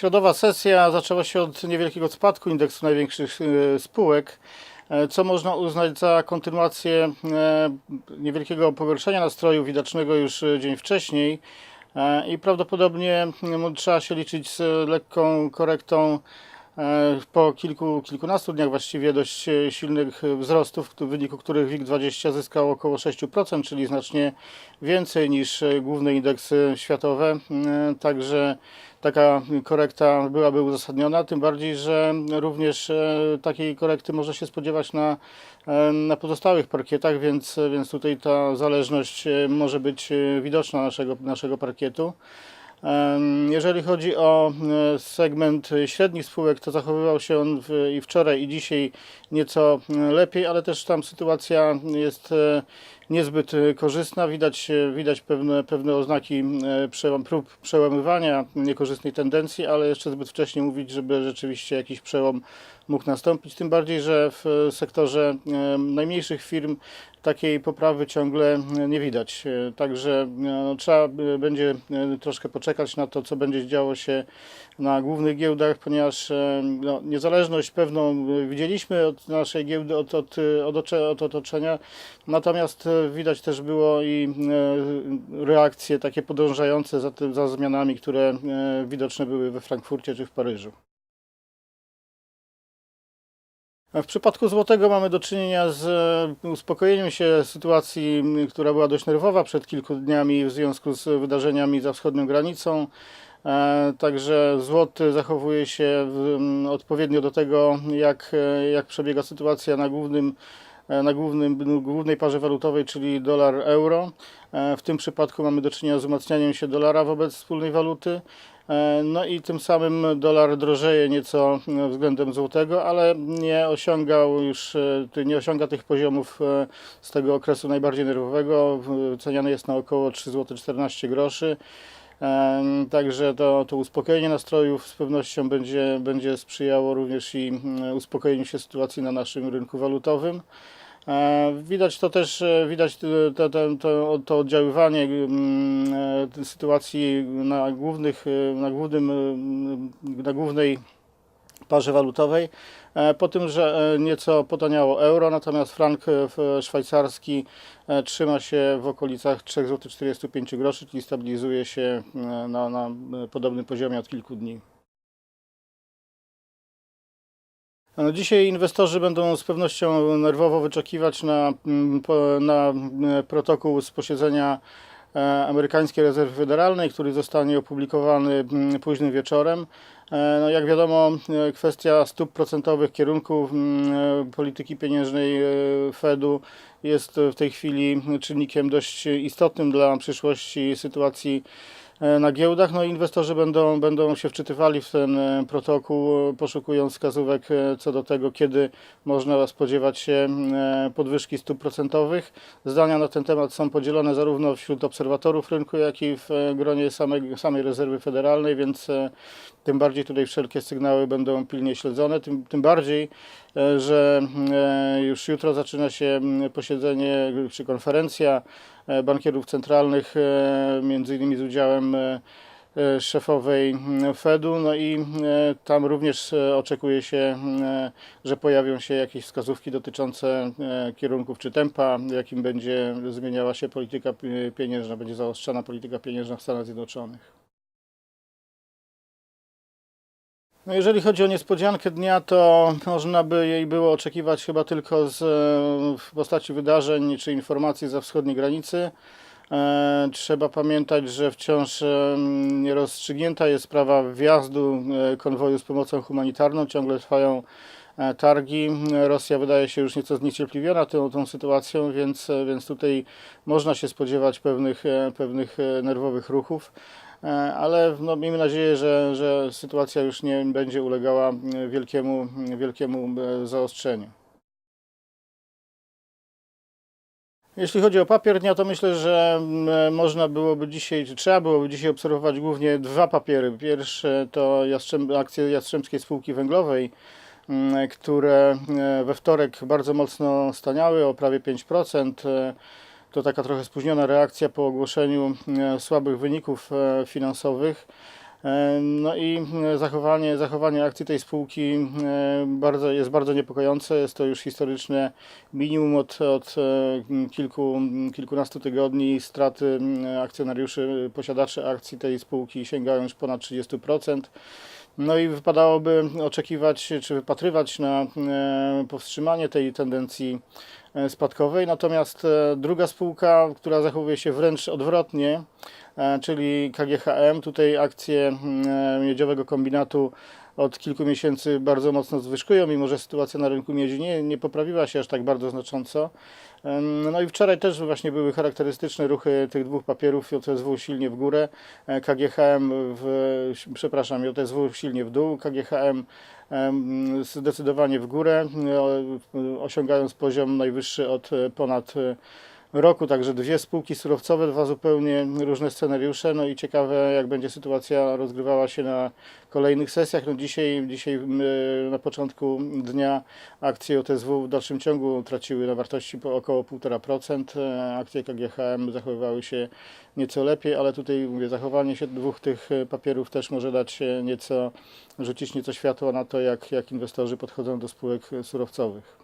Środowa sesja zaczęła się od niewielkiego spadku indeksu największych e, spółek, e, co można uznać za kontynuację e, niewielkiego pogorszenia nastroju widocznego już dzień wcześniej i prawdopodobnie trzeba się liczyć z lekką korektą po kilku, kilkunastu dniach właściwie dość silnych wzrostów, w wyniku których WIG20 zyskał około 6%, czyli znacznie więcej niż główne indeksy światowe. Także taka korekta byłaby uzasadniona, tym bardziej, że również e, takiej korekty można się spodziewać na, e, na pozostałych parkietach, więc, więc tutaj ta zależność e, może być e, widoczna naszego, naszego parkietu. Jeżeli chodzi o e, segment średnich spółek, to zachowywał się on i wczoraj, i dzisiaj nieco e, lepiej, ale też tam sytuacja jest e, niezbyt korzystna. Widać, widać pewne, pewne oznaki przełam- prób przełamywania niekorzystnej tendencji, ale jeszcze zbyt wcześnie mówić, żeby rzeczywiście jakiś przełom mógł nastąpić. Tym bardziej, że w sektorze najmniejszych firm takiej poprawy ciągle e, nie widać. E, Także no, trzeba e, będzie e, troszkę poczekać na to, co będzie działo się na głównych giełdach, ponieważ e, no, niezależność pewną e, widzieliśmy od naszej giełdy, od, od, e, od, od otoczenia, natomiast e, widać też było i e, reakcje takie podążające za, tym, za zmianami, które e, widoczne były we Frankfurcie czy w Paryżu. W przypadku złotego mamy do czynienia z e, uspokojeniem się sytuacji, która była dość nerwowa przed kilku dniami w związku z wydarzeniami za wschodnią granicą. E, Także złoty zachowuje się odpowiednio do tego, jak, e, jak przebiega sytuacja na głównym na głównym, głównej parze walutowej, czyli dolar-euro. E, W tym przypadku mamy do czynienia z umacnianiem się dolara wobec wspólnej waluty. E, No i tym samym dolar drożeje nieco e, względem złotego, ale nie osiągał już, e, nie osiąga tych poziomów e, z tego okresu najbardziej nerwowego. Ceniany jest na około 3 zł 14 groszy. E, Także to, to uspokojenie nastrojów z pewnością będzie, będzie sprzyjało również i uspokojeniu się sytuacji na naszym rynku walutowym. E, Widać to też, e, widać to, to, to, to, oddziaływanie mm, e, sytuacji na, głównych, e, na, głównym, e, na głównej parze walutowej. E, Po tym, że e, nieco potaniało euro, natomiast frank e, szwajcarski e, trzyma się w okolicach 3,45 zł, czyli stabilizuje się e, na, na e, podobnym poziomie od kilku dni. No, Dzisiaj inwestorzy będą z pewnością nerwowo wyczekiwać na, mm, na mm, protokół z posiedzenia e, amerykańskiej rezerwy federalnej, który zostanie opublikowany mm, późnym wieczorem. E, No, jak wiadomo, e, kwestia stóp procentowych, kierunków mm, e, polityki pieniężnej e, Fedu jest w tej chwili czynnikiem dość istotnym dla przyszłości sytuacji e, na giełdach. No, inwestorzy będą, będą się wczytywali w ten e, protokół, e, poszukując wskazówek e, co do tego, kiedy można spodziewać się e, podwyżki stóp procentowych. Zdania na ten temat są podzielone zarówno wśród obserwatorów rynku, jak i w e, gronie samej, samej rezerwy federalnej, więc e, tym bardziej tutaj wszelkie sygnały będą pilnie śledzone. Tym, tym bardziej, e, że e, już jutro zaczyna się posiedzenie czy konferencja e, bankierów centralnych, e, między innymi z udziałem e, e, szefowej m, Fedu, no i e, tam również e, oczekuje się, e, że pojawią się jakieś wskazówki dotyczące e, kierunków czy tempa, jakim będzie zmieniała się polityka pi- pieniężna, będzie zaostrzana polityka pieniężna w Stanach Zjednoczonych. No jeżeli chodzi o niespodziankę dnia, to można by jej było oczekiwać chyba tylko z, e, w postaci wydarzeń czy informacji za wschodniej granicy. E, Trzeba pamiętać, że wciąż e, nierozstrzygnięta jest sprawa wjazdu konwoju z pomocą humanitarną. Ciągle trwają targi. Rosja wydaje się już nieco zniecierpliwiona tą, tą sytuacją, więc, więc tutaj można się spodziewać pewnych, pewnych nerwowych ruchów. E, Ale no, miejmy nadzieję, że, że sytuacja już nie będzie ulegała wielkiemu, wielkiemu zaostrzeniu. Jeśli chodzi o papier dnia, to myślę, że można byłoby dzisiaj, czy trzeba byłoby dzisiaj obserwować głównie dwa papiery. Pierwsze to Jastrzęb, akcje Jastrzębskiej Spółki Węglowej, które e, we wtorek bardzo mocno staniały, o prawie 5%. To taka trochę spóźniona reakcja po ogłoszeniu e, słabych wyników e, finansowych. E, No i zachowanie, zachowanie akcji tej spółki bardzo, jest bardzo niepokojące. Jest to już historyczne minimum od, od kilku, kilkunastu tygodni. Straty akcjonariuszy, posiadaczy akcji tej spółki sięgają już ponad 30%. No i wypadałoby oczekiwać czy wypatrywać na e, powstrzymanie tej tendencji e, spadkowej. Natomiast e, druga spółka, która zachowuje się wręcz odwrotnie, czyli KGHM, tutaj akcje miedziowego kombinatu od kilku miesięcy bardzo mocno zwyżkują, mimo że sytuacja na rynku miedzi nie, nie poprawiła się aż tak bardzo znacząco. No i wczoraj też właśnie były charakterystyczne ruchy tych dwóch papierów, JSW silnie w górę, e, KGHM w, przepraszam, JSW silnie w dół, KGHM zdecydowanie w górę, e, osiągając poziom najwyższy od e, ponad roku, także dwie spółki surowcowe, dwa zupełnie różne scenariusze, no i ciekawe jak będzie sytuacja rozgrywała się na kolejnych sesjach. No dzisiaj, dzisiaj na początku dnia akcje OTSW w dalszym ciągu traciły na wartości po około 1,5%, e, akcje KGHM zachowywały się nieco lepiej, ale tutaj mówię, zachowanie się dwóch tych papierów też może dać nieco, rzucić nieco światła na to, jak, jak inwestorzy podchodzą do spółek surowcowych.